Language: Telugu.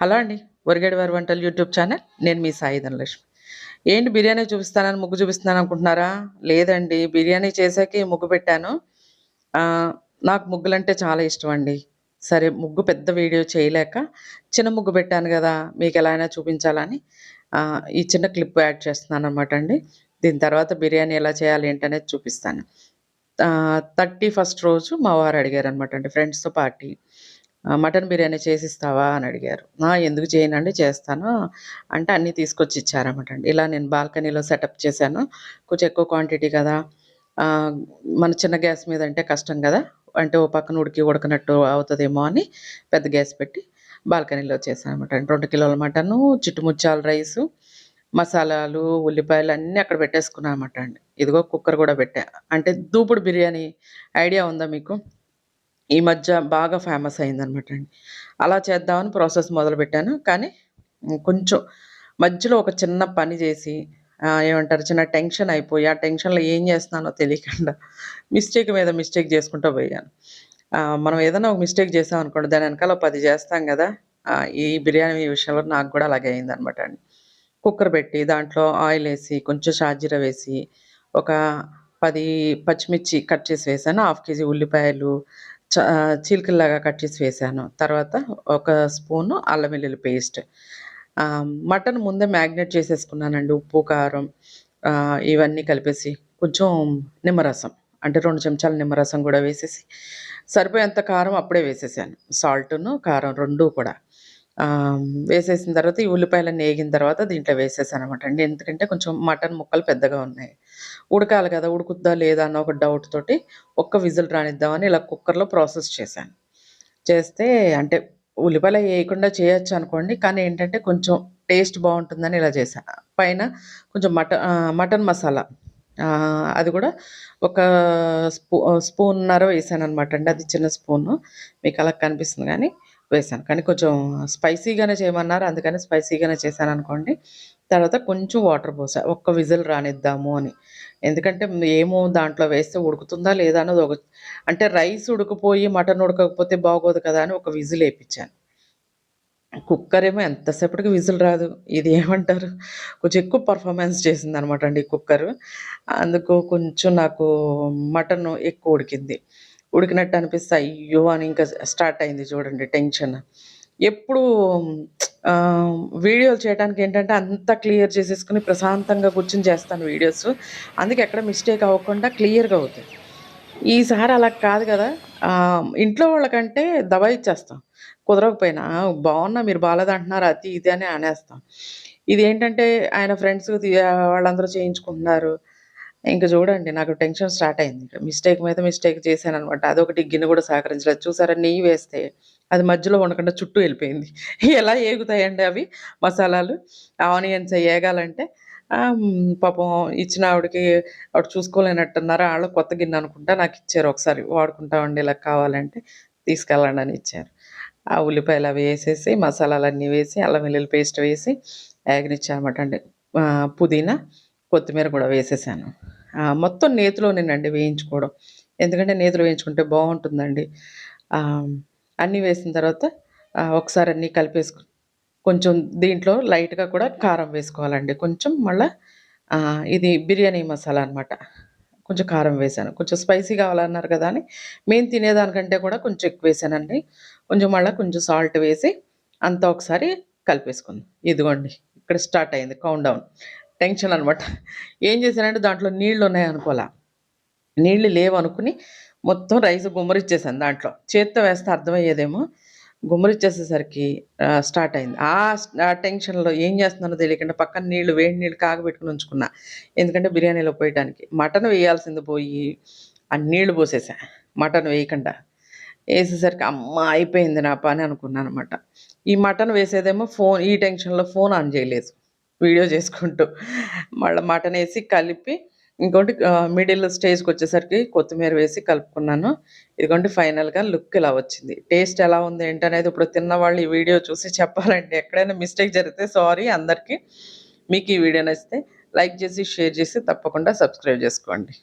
హలో అండి ఒరిగడి వారి వంటలు యూట్యూబ్ ఛానల్. నేను మీ సాయి ధనలక్ష్మి. ఏంటి బిర్యానీ చూపిస్తానని ముగ్గు చూపిస్తున్నాను అనుకుంటున్నారా? లేదండి బిర్యానీ చేసాకే ముగ్గు పెట్టాను. నాకు ముగ్గులంటే చాలా ఇష్టం అండి. సరే ముగ్గు పెద్ద వీడియో చేయలేక చిన్న ముగ్గు పెట్టాను కదా మీకు ఎలా అయినా చూపించాలని. ఈ చిన్న క్లిప్ యాడ్ చేస్తున్నాను అనమాట అండి. దీని తర్వాత బిర్యానీ ఎలా చేయాలి ఏంటనేది చూపిస్తాను. థర్టీ ఫస్ట్ రోజు మా వారు అడిగారు అనమాట అండి ఫ్రెండ్స్తో పార్టీ. మటన్ బిర్యానీ చేసిస్తావా? అని అడిగారు. ఎందుకు చేయనండి చేస్తాను. అంటే అన్నీ తీసుకొచ్చి ఇచ్చారన్నమాట అండి. ఇలా నేను బాల్కనీలో సెటప్ చేశాను. కొంచెం ఎక్కువ క్వాంటిటీ కదా. మన చిన్న గ్యాస్ మీద అంటే కష్టం కదా. అంటే ఓ పక్కన ఉడికి ఉడకనట్టు అవుతుందేమో అని పెద్ద గ్యాస్ పెట్టి బాల్కనీలో చేశాను అనమాట అండి. రెండు కిలోల మటను చిట్టుముచ్చాల రైసు మసాలాలు ఉల్లిపాయలు అన్నీ అక్కడ పెట్టేసుకున్నాను అనమాట అండి. ఇదిగో కుక్కర్ కూడా పెట్టా. అంటే దూపుడు బిర్యానీ ఐడియా ఉందా మీకు? ఈ మధ్య బాగా ఫేమస్ అయిందనమాట అండి. అలా చేద్దామని ప్రాసెస్ మొదలుపెట్టాను. కానీ కొంచెం మధ్యలో ఒక చిన్న పని చేసి ఏమంటారు చిన్న టెన్షన్ అయిపోయి ఆ టెన్షన్లో ఏం చేస్తున్నానో తెలియకుండా మిస్టేక్ మీద మిస్టేక్ చేసుకుంటూ పోయాను. మనం ఏదైనా ఒక మిస్టేక్ చేసాం అనుకోండి దాని వెనకాల పది చేస్తాం కదా ఈ బిర్యానీ విషయంలో నాకు కూడా అలాగే అయిందనమాట అండి. కుక్కర్ పెట్టి దాంట్లో ఆయిల్ వేసి కొంచెం షాజీర వేసి ఒక పది పచ్చిమిర్చి కట్ చేసి వేసాను. హాఫ్ కేజీ ఉల్లిపాయలు చీలికల్లాగా కట్ చేసి వేసాను. తర్వాత ఒక స్పూను అల్లం వెల్లుల్లి పేస్ట్. మటన్ ముందే మ్యాగ్నేట్ చేసేసుకున్నానండి. ఉప్పు కారం ఇవన్నీ కలిపేసి కొంచెం నిమ్మరసం. అంటే రెండు చెంచాల నిమ్మరసం కూడా వేసేసి సరిపోయేంత కారం అప్పుడే వేసేసాను. సాల్ట్ను కారం రెండు కూడా. వేసేసిన తర్వాత ఈ ఉల్లిపాయలన్నీ వేగిన తర్వాత దీంట్లో వేసేసాను అనమాట అండి. ఎందుకంటే కొంచెం మటన్ ముక్కలు పెద్దగా ఉన్నాయి. ఉడకాలి కదా ఉడుకుద్దా లేదా అన్న ఒక డౌట్ తోటి ఒక్క విజిల్ రానిద్దామని ఇలా కుక్కర్లో ప్రాసెస్ చేశాను. చేస్తే అంటే ఉల్లిపాయలు వేయకుండా చేయొచ్చు అనుకోండి కానీ ఏంటంటే కొంచెం టేస్ట్ బాగుంటుందని ఇలా చేశాను. పైన కొంచెం మటన్ మటన్ మసాలా. అది కూడా ఒక స్పూ స్పూన్నర వేసాను అనమాట అండి. అది చిన్న స్పూను. మీకు అలా కనిపిస్తుంది కానీ వేసాను కానీ కొంచెం స్పైసీగానే చేయమన్నారు. అందుకని స్పైసీగానే చేశాను అనుకోండి. తర్వాత కొంచెం వాటర్ పోసా. ఒక్క విజిల్ రానిద్దాము అని. ఎందుకంటే ఏమో దాంట్లో వేస్తే ఉడుకుతుందా లేదా అన్నది ఒక అంటే రైస్ ఉడికిపోయి మటన్ ఉడకకపోతే బాగోదు కదా అని ఒక విజిల్ వేయించాను. కుక్కర్ ఏమో ఎంతసేపటికి విజిల్ రాదు. ఇది ఏమంటారు? కొంచెం ఎక్కువ పర్ఫార్మెన్స్ చేసింది అనమాట అండి కుక్కర్. అందుకు కొంచెం నాకు మటన్ ఎక్కువ ఉడికింది. ఉడికినట్టు అనిపిస్తే అయ్యో అని ఇంకా స్టార్ట్ అయింది చూడండి టెన్షన్. ఎప్పుడు వీడియోలు చేయడానికి ఏంటంటే అంతా క్లియర్ చేసేసుకుని ప్రశాంతంగా కూర్చొని చేస్తాను వీడియోస్. అందుకే ఎక్కడ మిస్టేక్ అవ్వకుండా క్లియర్గా అవుతాయి. ఈసారి అలా కాదు కదా. ఇంట్లో వాళ్ళకంటే దబాయిచ్చేస్తాం కుదరకపోయినా బాగున్నా మీరు బాగాలేదంటున్నారు అది ఇది అని అనేస్తాం. ఇది ఏంటంటే ఆయన ఫ్రెండ్స్ వాళ్ళందరూ చేయించుకుంటున్నారు. ఇంకా చూడండి నాకు టెన్షన్ స్టార్ట్ అయింది. మిస్టేక్ మీద మిస్టేక్ చేశాను అనమాట అదొకటి గిన్నె కూడా సహకరించలేదు చూసారా నెయ్యి వేస్తే అది మధ్యలో ఉండకుండా చుట్టూ వెళ్ళిపోయింది. ఎలా ఏగుతాయండి అవి? మసాలాలు ఆనియన్స్ ఏగాలంటే పాపం ఇచ్చిన ఆవిడకి ఆవిడ చూసుకోలేనట్టున్నారు. వాళ్ళు కొత్త గిన్నె అనుకుంటా నాకు ఇచ్చారు ఒకసారి. వాడుకుంటామండి ఇలా కావాలంటే తీసుకెళ్ళండి అని ఇచ్చారు. ఆ ఉల్లిపాయలు అవి వేసేసి మసాలాలన్నీ వేసి అల్లం వెల్లుల్లి పేస్ట్ వేసి వేగనిచ్చానమాట అండి పుదీనా కొత్తిమీర కూడా వేసేసాను. మొత్తం మొత్తం నేతిలోనేనండి వేయించుకోవడం. ఎందుకంటే నేతిలో వేయించుకుంటే బాగుంటుందండి. అన్నీ వేసిన తర్వాత ఒకసారి అన్నీ కలిపేసుకుని కొంచెం దీంట్లో లైట్గా కూడా కారం వేసుకోవాలండి. కొంచెం మళ్ళీ ఇది బిర్యానీ మసాలా అనమాట కొంచెం కారం వేసాను. కొంచెం స్పైసీ కావాలన్నారు కదా అని మేము తినేదానికంటే కూడా కొంచెం ఎక్కువ వేసానండి. కొంచెం మళ్ళీ కొంచెం సాల్ట్ వేసి అంతా ఒకసారి కలిపేసుకుంది. ఇదిగోండి ఇక్కడ స్టార్ట్ అయింది. Count down. టెన్షన్ అనమాట ఏం చేశానంటే దాంట్లో నీళ్ళు ఉన్నాయనుకోలే నీళ్ళు నీళ్ళు లేవు అనుకుని మొత్తం రైస్ గుమ్మరిచ్చేసాను దాంట్లో. చేత్తో వేస్తే అర్థమయ్యేదేమో. గుమ్మరిచ్చేసేసరికి స్టార్ట్ అయింది. ఆ టెన్షన్లో ఏం చేస్తున్నానో తెలియకుండా పక్కన నీళ్ళు వేడి నీళ్ళు కాగబెట్టుకుని ఉంచుకున్నా. ఎందుకంటే బిర్యానీలో పోయడానికి మటన్ వేయాల్సింది పోయి ఆ నీళ్ళు పోసేసా. మటన్ వేయకుండా. వేసేసరికి అమ్మ అయిపోయింది నా పని అనుకున్నాను అనమాట ఈ మటన్ వేసేదేమో ఫోన్ ఈ టెన్షన్లో ఫోన్ ఆన్ చేయలేదు. వీడియో చేసుకుంటూ మళ్ళీ మటన్ వేసి కలిపి ఇంకోటి మిడిల్ స్టేజ్కి వచ్చేసరికి కొత్తిమీర వేసి కలుపుకున్నాను. ఇదిగోండి ఫైనల్గా లుక్ ఇలా వచ్చింది. టేస్ట్ ఎలా ఉంది ఏంటనేది ఇప్పుడు తిన్న వాళ్ళు ఈ వీడియో చూసి చెప్పాలండి. ఎక్కడైనా మిస్టేక్ జరిగితే సారీ అందరికీ. మీకు ఈ వీడియో నచ్చితే లైక్ చేసి షేర్ చేసి తప్పకుండా సబ్స్క్రైబ్ చేసుకోండి.